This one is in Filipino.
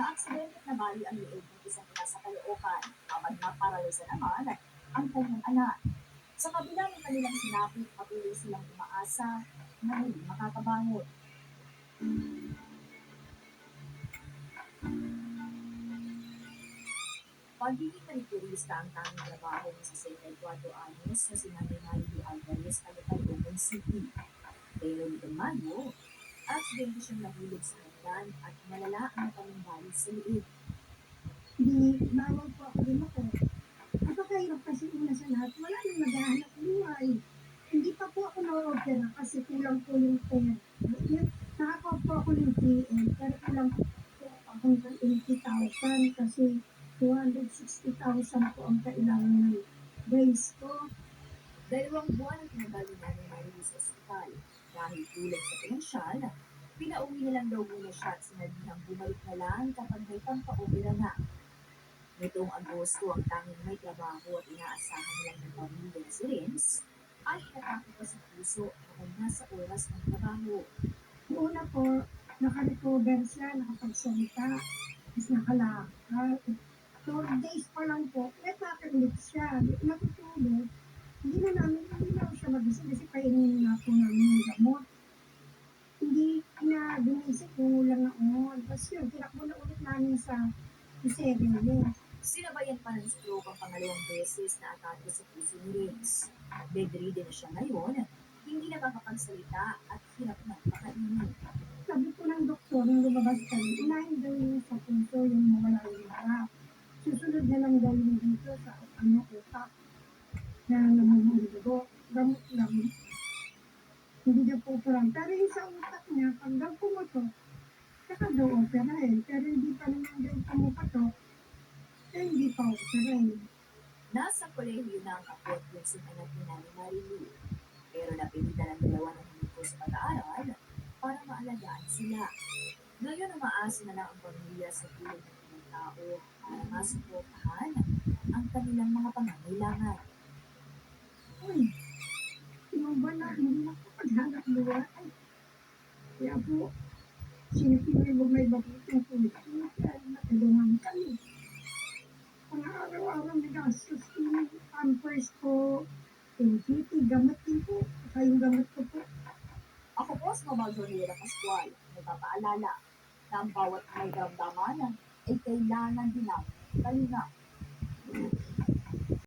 Naaksidente at nabali ang liig ng isang ina sa Caloocan habang naparalisa naman ang kanyang anak. Sa kabila ng kanilang sinapit, patuloy silang umaasa na hindi makakabangon. Pagiging maniturista ang tanging trabaho ng 64 anyos na si Nanay Marilu Alvarez Open City. Pero nitong Mayo, aksidente siyang nahulog sa hagdan at malala ang panambali sa liig. Hindi, bawal po ako din ako. Napakahirap kasi una sa lahat. Wala nang naghahanap buhay. Hindi pa po ako na-opera kasi kulang po yung pera. Nakakuha po ako ng PM, pero kulang po akong 80,000 kasi 260,000 po ang kailangan ng brace ko. Dalawang buwan ang tinagal ni Nanay Marilu sa ospital. Dahil kulang sa pinansyal, pinauwi na lang daw muna siya at sinabihang bumalik na lang kapag may pampaopera na. Nitong Agosto, ang tanging may trabaho at inaasahan nilang ng pamilya na si Renz ay inatake pa sa puso kapag nasa oras ng trabaho. Una po, naka-recover siya, nakapagsalita, tapos nakalakad. So, days pa lang po, nagkakaliit siya. Di- Natutulog. Hindi na namin, hindi na siya magising kasi painin na po namin yung gamot. Hindi na gumising kung ulang na on. Tapos yun, tinakbo na ulit namin sa Iserio. Sinabayan pa ng stroke ang pangalawang beses na atake sa puso ni. Bedridden na siya ngayon, hindi na makapagsalita at hirap na makainin. Sabi po ng doktor, nung lumabas kami, unahin daw yung sa puso, yung mawala yung harap. Susunod na lang daw yung dito sa ano, utak na namumundo. Gamot lang. Hindi na po parang. Pero yung sa utak niya, pag daw pumutok, saka daw operahin. Pero hindi pa naman daw pumupatok, eh hindi pa operahin. Nasa kolehiyo na ang at yung ni Nanay Marilu. Pero napilitan ang dalawa ng humiko sa pag-aaral para maalagaan sila. Ngayon umaasa na lang ang pamilya sa tulong ng mga tao para masuportahan ang kanilang mga pangangailangan. Uy, yung ba na hindi nakapaghanap buhay? Kaya po, sinipin mo may mabuting puso, kaya natulungan kami. Mga araw-araw na gastos yung pampers ko, PGT, gamot din po, saka yung gamot ko po. Ako po si Mama Johnera Pascual, nagpapaalala na ang bawat may damdaman ay kailangan din ng kalinga